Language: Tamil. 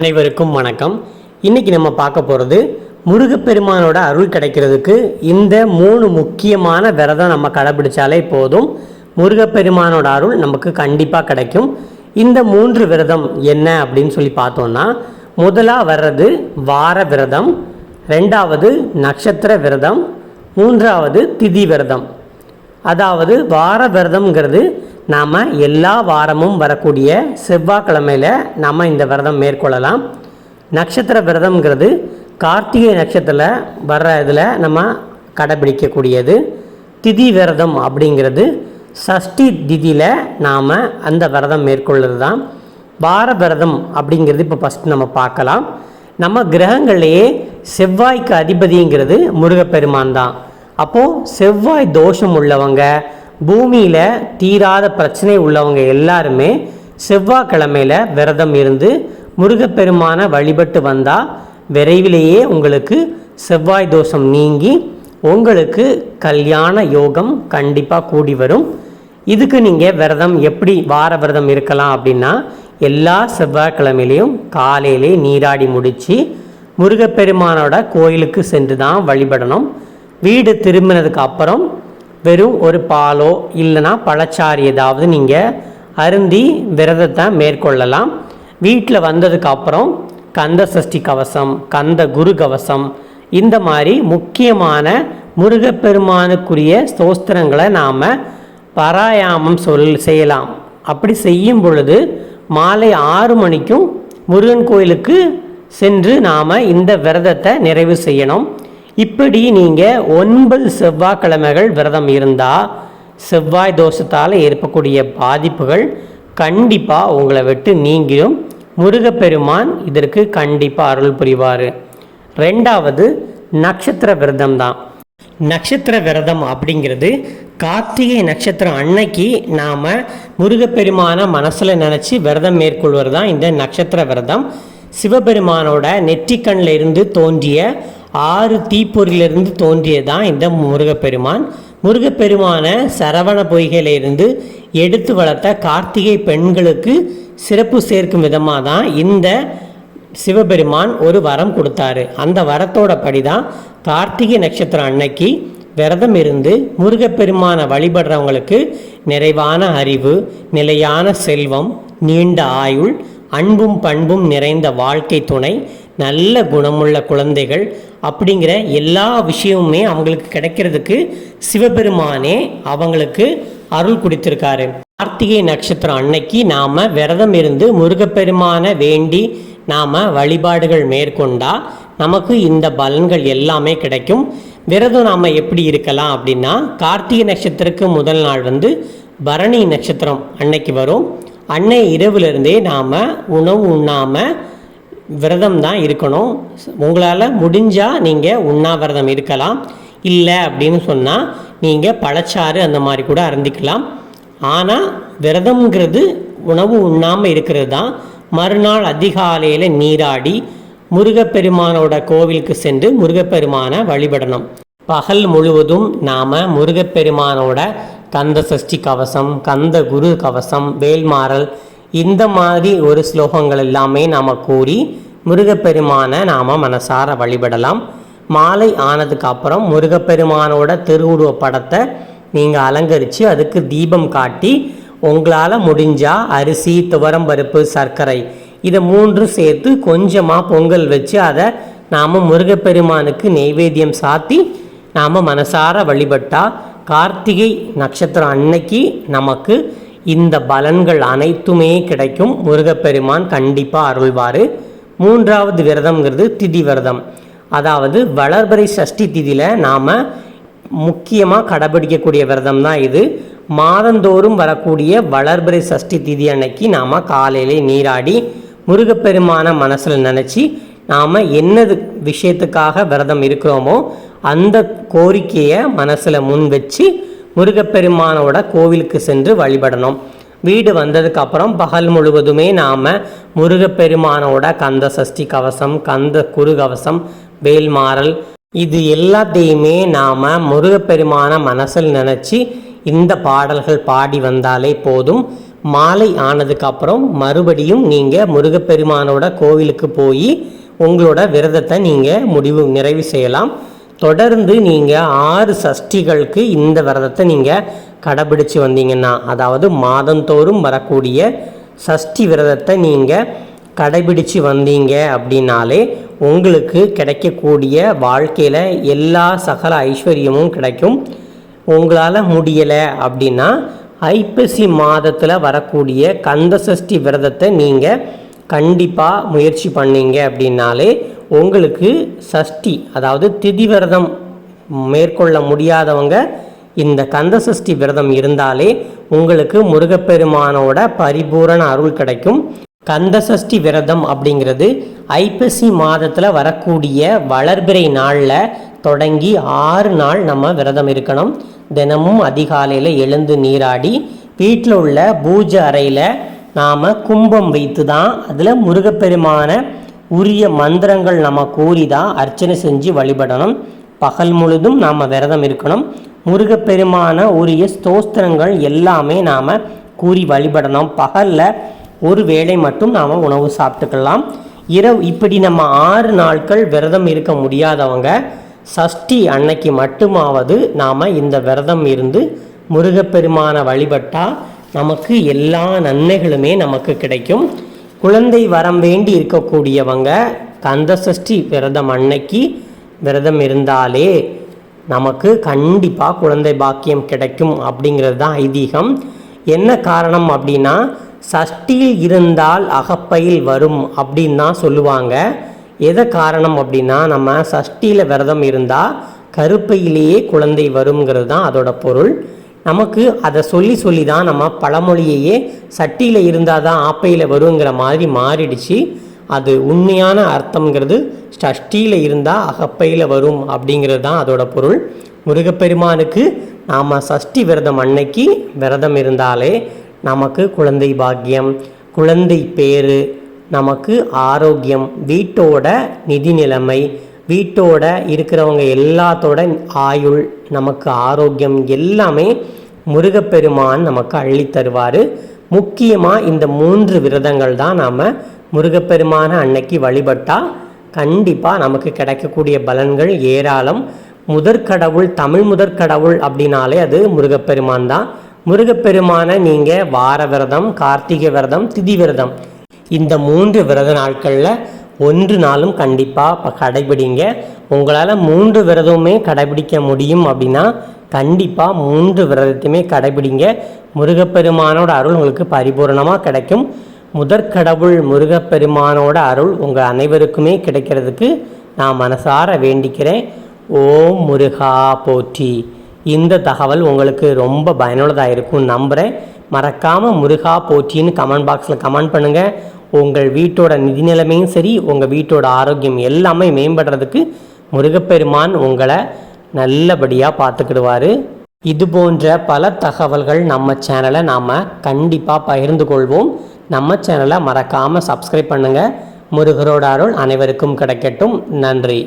அனைவருக்கும் வணக்கம். இன்னைக்கு நம்ம பார்க்க போகிறது முருகப்பெருமானோட அருள் கிடைக்கிறதுக்கு இந்த மூணு முக்கியமான விரதம் நம்ம கடைபிடிச்சாலே போதும். முருகப்பெருமானோட அருள் நமக்கு கண்டிப்பாக கிடைக்கும். இந்த மூன்று விரதம் என்ன அப்படின்னு சொல்லி பார்த்தோம்னா முதலாக வர்றது வார விரதம் ரெண்டாவது நட்சத்திர விரதம் மூன்றாவது திதி விரதம். அதாவது வார விரதம்ங்கிறது நாம் எல்லா வாரமும் வரக்கூடிய செவ்வாய்க்கிழமையில் நாம் இந்த விரதம் மேற்கொள்ளலாம். நட்சத்திர விரதம்ங்கிறது கார்த்திகை நட்சத்திரத்தில் வர்ற இதில் நம்ம கடைபிடிக்கக்கூடியது. திதி விரதம் அப்படிங்கிறது சஷ்டி திதியில் நாம் அந்த விரதம் மேற்கொள்கிறது தான் வார விரதம் அப்படிங்கிறது இப்போ ஃபஸ்ட் நம்ம பார்க்கலாம். நம்ம கிரகங்கள்லேயே செவ்வாய்க்கு அதிபதிங்கிறது முருகப்பெருமான் தான் அப்போது செவ்வாய் தோஷம் உள்ளவங்க பூமியில் தீராத பிரச்சனை உள்ளவங்க எல்லாருமே செவ்வாய்க்கிழமையில் விரதம் இருந்து முருகப்பெருமானை வழிபட்டு வந்தால் விரைவிலேயே உங்களுக்கு செவ்வாய் தோஷம் நீங்கி உங்களுக்கு கல்யாண யோகம் கண்டிப்பாக கூடி வரும். இதுக்கு நீங்கள் விரதம் எப்படி வார விரதம் இருக்கலாம் அப்படின்னா எல்லா செவ்வாய்க்கிழமையிலையும் காலையிலே நீராடி முடித்து முருகப்பெருமானோட கோயிலுக்கு சென்று தான் வழிபடணும். வீடு திரும்பினதுக்கு அப்புறம் வெறும் ஒரு பாலோ இல்லைன்னா பழச்சாறு ஏதாவது நீங்கள் அருந்தி விரதத்தை மேற்கொள்ளலாம். வீட்டில் வந்ததுக்கு அப்புறம் கந்த சஷ்டி கவசம் கந்த குரு கவசம் இந்த மாதிரி முக்கியமான முருகப்பெருமானுக்குரிய ஸ்தோஸ்திரங்களை நாம் பராயாமம் சொல் செய்யலாம். அப்படி செய்யும் பொழுது மாலை ஆறு மணிக்கும் முருகன் கோயிலுக்கு சென்று நாம் இந்த விரதத்தை நிறைவு செய்யணும். இப்படி நீங்கள் ஒன்பது செவ்வாய்க்கிழமைகள் விரதம் இருந்தால் செவ்வாய் தோஷத்தால் ஏற்படக்கூடிய பாதிப்புகள் கண்டிப்பாக உங்களை விட்டு நீங்கிடும். முருகப்பெருமான் இதற்கு கண்டிப்பாக அருள் புரிவார். ரெண்டாவது நட்சத்திர விரதம் தான். நட்சத்திர விரதம் அப்படிங்கிறது கார்த்திகை நட்சத்திரம் அன்னைக்கு நாம் முருகப்பெருமான மனசில் நினச்சி விரதம் மேற்கொள்வது தான் இந்த நட்சத்திர விரதம். சிவபெருமானோட நெற்றிக்கண்ணில் இருந்து தோன்றிய ஆறு தீப்பொறியிலிருந்து தோன்றியதான் இந்த முருகப்பெருமான்? முருகப்பெருமான சரவண பொய்கையிலிருந்து எடுத்து வளர்த்த கார்த்திகை பெண்களுக்கு சிறப்பு சேர்க்கும் விதமாக தான் இந்த சிவபெருமான் ஒரு வரம் கொடுத்தாரு. அந்த வரத்தோட படி தான் கார்த்திகை நட்சத்திரம் அன்னைக்கு விரதம் இருந்து முருகப்பெருமானை வழிபடுறவங்களுக்கு நிறைவான அறிவு நிலையான செல்வம் நீண்ட ஆயுள் அன்பும் பண்பும் நிறைந்த வாழ்க்கை துணை நல்ல குணமுள்ள குழந்தைகள் அப்படிங்கிற எல்லா விஷயமுமே அவங்களுக்கு கிடைக்கிறதுக்கு சிவபெருமானே அவங்களுக்கு அருள் கொடுத்திருக்காரு. கார்த்திகை நட்சத்திரம் அன்னைக்கு நாம் விரதம் இருந்து முருகப்பெருமானை வேண்டி நாம் வழிபாடுகள் மேற்கொண்டா நமக்கு இந்த பலன்கள் எல்லாமே கிடைக்கும். விரதம் நாம் எப்படி இருக்கலாம் அப்படின்னா கார்த்திகை நட்சத்திரத்துக்கு முதல் நாள் வந்து பரணி நட்சத்திரம் அன்னைக்கு வரும். அன்னை இரவுலேருந்தே நாம் உணவு உண்ணாமல் விரதம் தான் இருக்கணும். உங்களால் முடிஞ்சால் நீங்கள் உண்ணாவிரதம் இருக்கலாம். இல்லை அப்படின்னு சொன்னால் நீங்கள் பழச்சாறு அந்த மாதிரி கூட அருந்திக்கலாம். ஆனால் விரதம்ங்கிறது உணவு உண்ணாமல் இருக்கிறது தான். மறுநாள் அதிகாலையில் நீராடி முருகப்பெருமானோட கோவிலுக்கு சென்று முருகப்பெருமானை வழிபடணும். பகல் முழுவதும் நாம் முருகப்பெருமானோட கந்த சஷ்டி கவசம் கந்த குரு கவசம் வேல்மாறல் இந்த மாதிரி ஒரு ஸ்லோகங்கள் எல்லாமே நாம் கூறி முருகப்பெருமானை நாம் மனசார வழிபடலாம். மாலை ஆனதுக்கு அப்புறம் முருகப்பெருமானோட திருவுருவ படத்தை நீங்கள் அலங்கரித்து அதுக்கு தீபம் காட்டி உங்களால் முடிஞ்சால் அரிசி துவரம் பருப்பு சர்க்கரை இதை மூன்றும் சேர்த்து கொஞ்சமாக பொங்கல் வச்சு அதை நாம் முருகப்பெருமானுக்கு நெய்வேத்தியம் சாத்தி நாம் மனசார வழிபட்டால் கார்த்திகை நட்சத்திரம் அன்னைக்கு நமக்கு இந்த பலன்கள் அனைத்துமே கிடைக்கும். முருகப்பெருமான் கண்டிப்பாக அருள்வார். மூன்றாவது விரதம்ங்கிறது திதி விரதம். அதாவது வளர்பறை சஷ்டி திதியில் நாம் முக்கியமாக கடைபிடிக்கக்கூடிய விரதம் தான் இது. மாதந்தோறும் வரக்கூடிய வளர்பிறை சஷ்டி திதி அன்னைக்கு நாம் காலையிலே நீராடி முருகப்பெருமான மனசில் நினச்சி நாம் என்னது விஷயத்துக்காக விரதம் இருக்கிறோமோ அந்த கோரிக்கையை மனசில் முன் வச்சு முருகப்பெருமானோட கோவிலுக்கு சென்று வழிபடணும். வீடு வந்ததுக்கு அப்புறம் பகல் முழுவதுமே நாம் முருகப்பெருமானோட கந்த சஷ்டி கவசம் கந்த குரு கவசம் வேல்மாறல் இது எல்லாத்தையுமே நாம் முருகப்பெருமான மனசில் நினச்சி இந்த பாடல்கள் பாடி வந்தாலே போதும். மாலை ஆனதுக்கப்புறம் மறுபடியும் நீங்கள் முருகப்பெருமானோட கோவிலுக்கு போய் உங்களோட விரதத்தை நீங்கள் முடிவு நிறைவு செய்யலாம். தொடர்ந்து நீங்கள் ஆறு சஷ்டிகளுக்கு இந்த விரதத்தை நீங்கள் கடைபிடிச்சு வந்தீங்கன்னா அதாவது மாதந்தோறும் வரக்கூடிய சஷ்டி விரதத்தை நீங்கள் கடைபிடிச்சு வந்தீங்க அப்படின்னாலே உங்களுக்கு கிடைக்கக்கூடிய வாழ்க்கையில் எல்லா சகல ஐஸ்வர்யமும் கிடைக்கும். உங்களால் முடியலை அப்படின்னா ஐப்பசி மாதத்தில் வரக்கூடிய கந்த சஷ்டி விரதத்தை நீங்கள் கண்டிப்பாக முயற்சி பண்ணீங்க அப்படின்னாலே உங்களுக்கு சஷ்டி அதாவது திதி விரதம் மேற்கொள்ள முடியாதவங்க இந்த கந்த சஷ்டி விரதம் இருந்தாலே உங்களுக்கு முருகப்பெருமானோட பரிபூரண அருள் கிடைக்கும். கந்த சஷ்டி விரதம் அப்படிங்கிறது ஐப்பசி மாதத்தில் வரக்கூடிய வளர்பிறை நாளில் தொடங்கி ஆறு நாள் நம்ம விரதம் இருக்கணும். தினமும் அதிகாலையில் எழுந்து நீராடி வீட்டில் உள்ள பூஜை அறையில் நாம் கும்பம் வைத்து தான் அதில் முருகப்பெருமான உரிய மந்திரங்கள் நம்ம கூறி தான் அர்ச்சனை செஞ்சு வழிபடணும். பகல் முழுதும் நாம் விரதம் இருக்கணும். முருகப்பெருமான உரிய ஸ்தோஸ்திரங்கள் எல்லாமே நாம் கூறி வழிபடணும். பகலில் ஒரு வேளை மட்டும் நாம் உணவு சாப்பிட்டுக்கலாம். இரவு இப்படி நம்ம ஆறு நாட்கள் விரதம் இருக்க முடியாதவங்க சஷ்டி அன்னைக்கு மட்டுமாவது நாம் இந்த விரதம் இருந்து முருகப்பெருமான வழிபட்டால் நமக்கு எல்லா நன்மைகளுமே நமக்கு கிடைக்கும். குழந்தை வரம் வேண்டி இருக்கக்கூடியவங்க கந்த சஷ்டி விரதம் அன்னைக்கு விரதம் இருந்தாலே நமக்கு கண்டிப்பாக குழந்தை பாக்கியம் கிடைக்கும் அப்படிங்கிறது தான் ஐதீகம். என்ன காரணம் அப்படின்னா சஷ்டியில் இருந்தால் அகப்பையில் வரும் அப்படின்னு தான் சொல்லுவாங்க. எதை காரணம் அப்படின்னா நம்ம சஷ்டியில் விரதம் இருந்தால் கருப்பையிலேயே குழந்தை வருங்கிறது தான் அதோட பொருள். நமக்கு அதை சொல்லி சொல்லி தான் நம்ம பழமொழியையே சட்டியில் இருந்தால் தான் ஆப்பையில் வருங்கிற மாதிரி மாறிடுச்சு. அது உண்மையான அர்த்தங்கிறது சஷ்டியில் இருந்தால் அகப்பையில் வரும் அப்படிங்கிறது தான் அதோட பொருள். முருகப்பெருமானுக்கு நாம் சஷ்டி விரதம் அன்னைக்கு விரதம் இருந்தாலே நமக்கு குழந்தை பாக்கியம் குழந்தை பேர் நமக்கு ஆரோக்கியம் வீட்டோட நிதி நிலைமை வீட்டோட இருக்கிறவங்க எல்லாத்தோட ஆயுள் நமக்கு ஆரோக்கியம் எல்லாமே முருகப்பெருமான் நமக்கு அள்ளி தருவார். முக்கியமாக இந்த மூன்று விரதங்கள் தான் நாம் முருகப்பெருமான அன்னைக்கு வழிபட்டால் கண்டிப்பாக நமக்கு கிடைக்கக்கூடிய பலன்கள் ஏராளம். முதற்கடவுள் தமிழ் முதற்கடவுள் அப்படின்னாலே அது முருகப்பெருமான் தான். முருகப்பெருமானை நீங்கள் வார விரதம் கார்த்திகை விரதம் திதி விரதம். இந்த மூன்று விரத நாட்களில் ஒன்று நாளும் கண்டிப்பாக கடைபிடிங்க. உங்களால் மூன்று விரதமுமே கடைபிடிக்க முடியும் அப்படின்னா கண்டிப்பாக மூன்று விரதத்தையுமே கடைபிடிங்க. முருகப்பெருமானோட அருள் உங்களுக்கு பரிபூர்ணமாக கிடைக்கும். முதற்கடவுள் முருகப்பெருமானோட அருள் உங்கள் அனைவருக்குமே கிடைக்கிறதுக்கு நான் மனசார வேண்டிக்கிறேன். ஓம் முருகா போற்றி. இந்த தகவல் உங்களுக்கு ரொம்ப பயனுள்ளதாக இருக்கும்னு நம்புகிறேன் மறக்காமல் முருகா போற்றின்னு கமெண்ட் பாக்ஸில் கமெண்ட் பண்ணுங்கள் உங்கள் வீட்டோட நிதி நிலைமையும் சரி உங்கள் வீட்டோட ஆரோக்கியம் எல்லாமே மேம்படுறதுக்கு முருகப்பெருமான் உங்களை நல்லபடியாக பார்த்துக்கிடுவார். இது போன்ற பல தகவல்கள் நம்ம சேனலை நாம் கண்டிப்பாக பகிர்ந்து கொள்வோம். நம்ம சேனலை மறக்காமல் சப்ஸ்கிரைப் பண்ணுங்கள் முருகரோட அருள் அனைவருக்கும் கிடைக்கட்டும். நன்றி.